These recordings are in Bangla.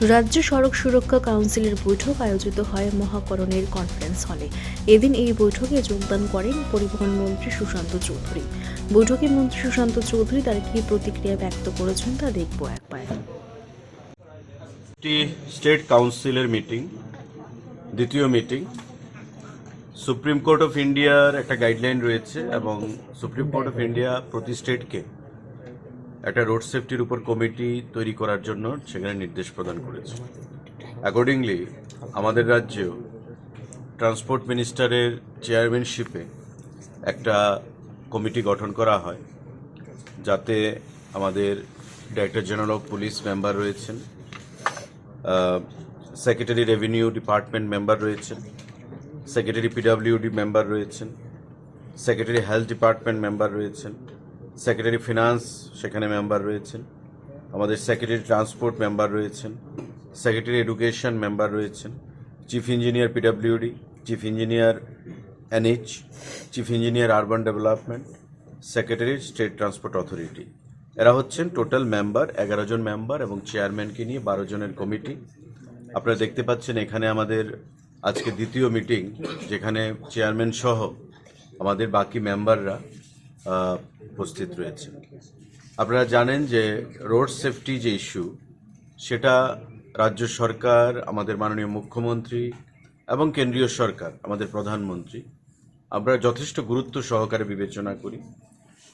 রাজ্য সড়ক সুরক্ষা কাউন্সিলের বৈঠক আয়োজিত হয় মহাকরণের কনফারেন্স হলে। এদিন এই বৈঠকে যোগদান করেন পরিবহন মন্ত্রী সুশান্ত চৌধুরী। বৈঠকে মন্ত্রী সুশান্ত চৌধুরী তার কী প্রতিক্রিয়া ব্যক্ত করেছেন তা দেখব একবার। স্টেট কাউন্সিলের মিটিং, দ্বিতীয় মিটিং। সুপ্রিম কোর্ট অফ ইন্ডিয়ার একটা গাইডলাইন রয়েছে এবং সুপ্রিম কোর্ট অফ ইন্ডিয়া প্রতি স্টেটকে একটা রোড সেফটির উপর কমিটি তৈরি করার জন্য সেখানে নির্দেশ প্রদান করেছে। অ্যাকর্ডিংলি আমাদের রাজ্যেও ট্রান্সপোর্ট মিনিস্টারের চেয়ারম্যানশিপে একটা কমিটি গঠন করা হয়, যাতে আমাদের director general of police member রয়েছেন সেক্রেটারি রেভিনিউ ডিপার্টমেন্ট মেম্বার রয়েছেন সেক্রেটারি পিডাব্লিউডি মেম্বার রয়েছেন সেক্রেটারি হেলথ ডিপার্টমেন্ট মেম্বার রয়েছেন সেক্রেটারি ফিনান্স সেখানে মেম্বার রয়েছেন। আমাদের সেক্রেটারি ট্রান্সপোর্ট মেম্বার রয়েছেন। সেক্রেটারি এডুকেশন মেম্বার রয়েছেন। Chief engineer PWD chief engineer NH chief engineer urban development secretary state transport authority এরা হচ্ছেন টোটাল মেম্বার এগারো জন মেম্বার এবং চেয়ারম্যানকে নিয়ে বারো জনের কমিটি আপনারা দেখতে পাচ্ছেন এখানে আমাদের আজকে দ্বিতীয় মিটিং যেখানে চেয়ারম্যান সহ আমাদের বাকি মেম্বাররা উপস্থিত রয়েছে। আপনারা জানেন যে রোড সেফটি যে ইস্যু, সেটা রাজ্য সরকার, আমাদের মাননীয় মুখ্যমন্ত্রী এবং কেন্দ্রীয় সরকার, আমাদের প্রধানমন্ত্রী, আমরা যথেষ্ট গুরুত্ব সহকারে বিবেচনা করি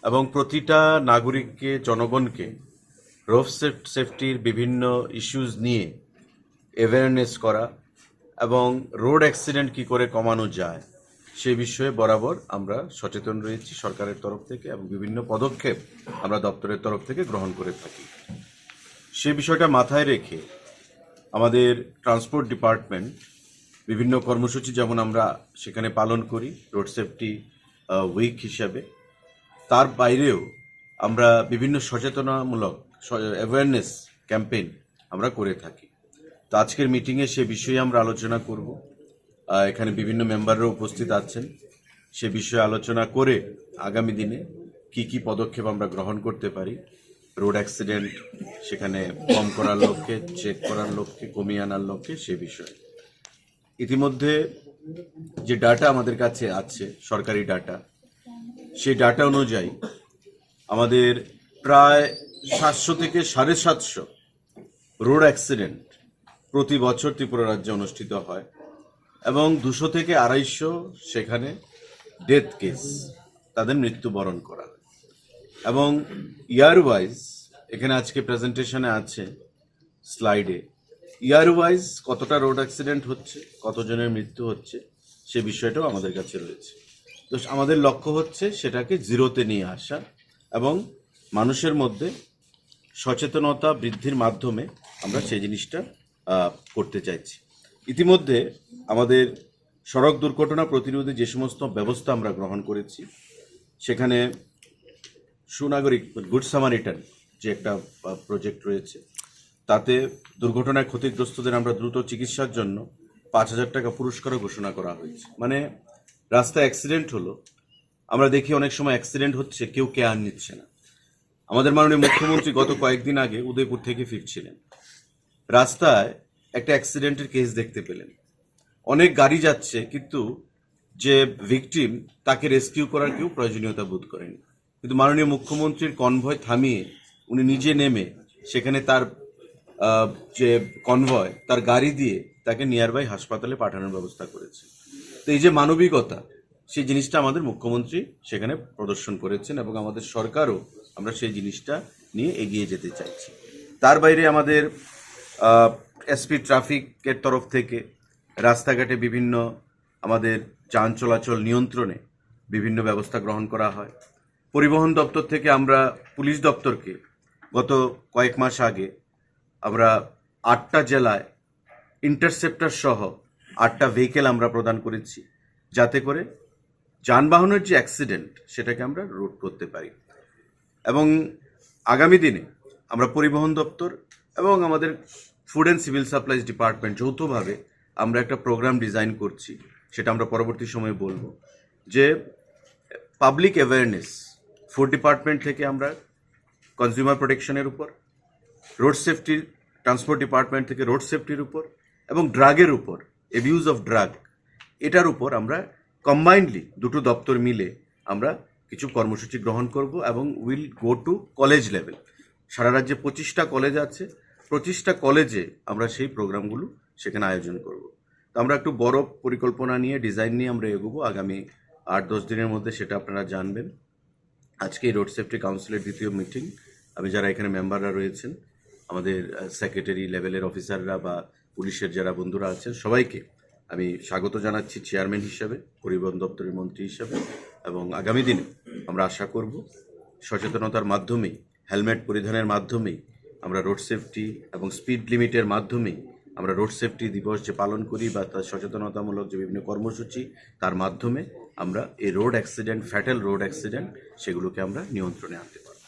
এবং প্রতিটা নাগরিককে, জনগণকে রোড সেফটির বিভিন্ন ইস্যুজ নিয়ে অ্যাওয়ারনেস করা এবং রোড অ্যাক্সিডেন্ট কি করে কমানো যায় সে বিষয়ে বরাবর আমরা সচেতন রয়েছি সরকারের তরফ থেকে এবং বিভিন্ন পদক্ষেপ আমরা দপ্তরের তরফ থেকে গ্রহণ করে থাকি। সে বিষয়টা মাথায় রেখে আমাদের ট্রান্সপোর্ট ডিপার্টমেন্ট বিভিন্ন কর্মসূচি যেমন আমরা সেখানে পালন করি, রোড সেফটি উইক হিসাবে। তার বাইরেও আমরা বিভিন্ন সচেতনামূলক অ্যাওয়ারনেস ক্যাম্পেইন আমরা করে থাকি। তো আজকের মিটিংয়ে সে বিষয়ে আমরা আলোচনা করব। এখানে বিভিন্ন মেম্বাররা উপস্থিত আছেন। সে বিষয়ে আলোচনা করে আগামী দিনে কি কি পদক্ষেপ আমরা গ্রহণ করতে পারি। রোড অ্যাক্সিডেন্ট সেখানে কম করার লক্ষ্যে, চেক করার লক্ষ্যে, কমিয়ে আনার লক্ষ্যে সে বিষয়ে। ইতিমধ্যে যে ডাটা আমাদের কাছে আছে, সরকারি ডাটা, সেই ডাটা অনুযায়ী আমাদের প্রায় সাতশো থেকে সাড়ে সাতশো রোড অ্যাক্সিডেন্ট প্রতি বছর ত্রিপুরা রাজ্যে অনুষ্ঠিত হয়। এবং দুশো থেকে আড়াইশো সেখানে ডেথ কেস তাদের মৃত্যুবরণ করা এবং ইয়ার ওয়াইজ এখানে আজকে প্রেজেন্টেশনে আছে স্লাইডে ইয়ার ওয়াইজ কতটা রোড অ্যাক্সিডেন্ট হচ্ছে, কতজনের মৃত্যু হচ্ছে, সে বিষয়টাও আমাদের কাছে রয়েছে। তো আমাদের লক্ষ্য হচ্ছে সেটাকে জিরোতে নিয়ে আসা এবং মানুষের মধ্যে সচেতনতা বৃদ্ধির মাধ্যমে আমরা সেই জিনিসটা করতে চাইছি। ইতিমধ্যে আমাদের সড়ক দুর্ঘটনা প্রতিরোধে যে সমস্ত ব্যবস্থা আমরা গ্রহণ করেছি, সেখানে সুনাগরিক গুড সামারিটান যে একটা প্রজেক্ট রয়েছে, তাতে দুর্ঘটনায় ক্ষতিগ্রস্তদের আমরা দ্রুত চিকিৎসার জন্য পাঁচ হাজার টাকা পুরস্কারও ঘোষণা করা হয়েছে। মানে রাস্তায় অ্যাক্সিডেন্ট হলো, আমরা দেখি অনেক সময় অ্যাক্সিডেন্ট হচ্ছে, কেউ কেয়ার নিচ্ছে না। আমাদের মাননীয় মুখ্যমন্ত্রী গত কয়েকদিন আগে উদয়পুর থেকে ফিরছিলেন। রাস্তায় একটা অ্যাক্সিডেন্টের কেস দেখতে পেলেন। অনেক গাড়ি যাচ্ছে, কিন্তু যে ভিকটিম তাকে রেস্কিউ করার কেউ প্রয়োজনীয়তা বোধ করেনি। কিন্তু মাননীয় মুখ্যমন্ত্রীর কনভয় থামিয়ে উনি নিজে নেমে সেখানে তার যে কনভয় তার গাড়ি দিয়ে তাকে নিয়ার বাই হাসপাতালে পাঠানোর ব্যবস্থা করেছে। তো এই যে মানবিকতা, সেই জিনিসটা আমাদের মুখ্যমন্ত্রী সেখানে প্রদর্শন করেছেন এবং আমাদের সরকারও আমরা সেই জিনিসটা নিয়ে এগিয়ে যেতে চাইছি। তার বাইরে আমাদের এসপি ট্রাফিকের তরফ থেকে রাস্তাঘাটে বিভিন্ন আমাদের যান চলাচল নিয়ন্ত্রণে বিভিন্ন ব্যবস্থা গ্রহণ করা হয়। পরিবহন দপ্তর থেকে আমরা পুলিশ দপ্তরকে গত কয়েক মাস আগে আমরা আটটা জেলায় ইন্টারসেপ্টার সহ আটটা ভেহিকেল আমরা প্রদান করেছি, যাতে করে যানবাহনের যে অ্যাক্সিডেন্ট সেটাকে আমরা রোধ করতে পারি। এবং আগামী দিনে আমরা পরিবহন দপ্তর এবং আমাদের food and civil supplies department যৌথভাবে আমরা একটা প্রোগ্রাম ডিজাইন করছি, সেটা আমরা পরবর্তী সময়ে বলব, যে পাবলিক অ্যাওয়ারনেস ফুড ডিপার্টমেন্ট থেকে আমরা কনজিউমার প্রোটেকশনের উপর রোড সেফটির ট্রান্সপোর্ট ডিপার্টমেন্ট থেকে রোড সেফটির উপর এবং ড্রাগের উপর এবিউজ অফ ড্রাগ এটার উপর আমরা কম্বাইন্ডলি দুটো দপ্তর মিলে আমরা কিছু কর্মসূচি গ্রহণ করব এবং will go to college level সারা রাজ্যে পঁচিশটা কলেজ আছে পঁচিশটা কলেজে আমরা সেই প্রোগ্রামগুলো সেখানে আয়োজন করব। তো আমরা একটু বড় পরিকল্পনা নিয়ে, ডিজাইন নিয়ে আমরা এগোবো। আগামী আট দশ দিনের মধ্যে সেটা আপনারা জানবেন। আজকে রোড সেফটি কাউন্সিলের দ্বিতীয় মিটিং। আমি যারা এখানে মেম্বাররা রয়েছেন, আমাদের সেক্রেটারি লেভেলের অফিসাররা বা পুলিশের যারা বন্ধুরা আছেন, সবাইকে আমি স্বাগত জানাচ্ছি চেয়ারম্যান হিসাবে, পরিবহন দপ্তরের মন্ত্রী হিসাবে। এবং আগামী দিনে আমরা আশা করব সচেতনতার মাধ্যমেই হেলমেট পরিধানের মাধ্যমেই আমরা রোড সেফটি এবং স্পিড লিমিটের মাধ্যমে আমরা রোড সেফটি দিবস যে পালন করি বা তার সচেতনতামূলক যে বিভিন্ন কর্মসূচি, তার মাধ্যমে আমরা এই road accident fatal road accident সেগুলোকে আমরা নিয়ন্ত্রণে আনতে পারব।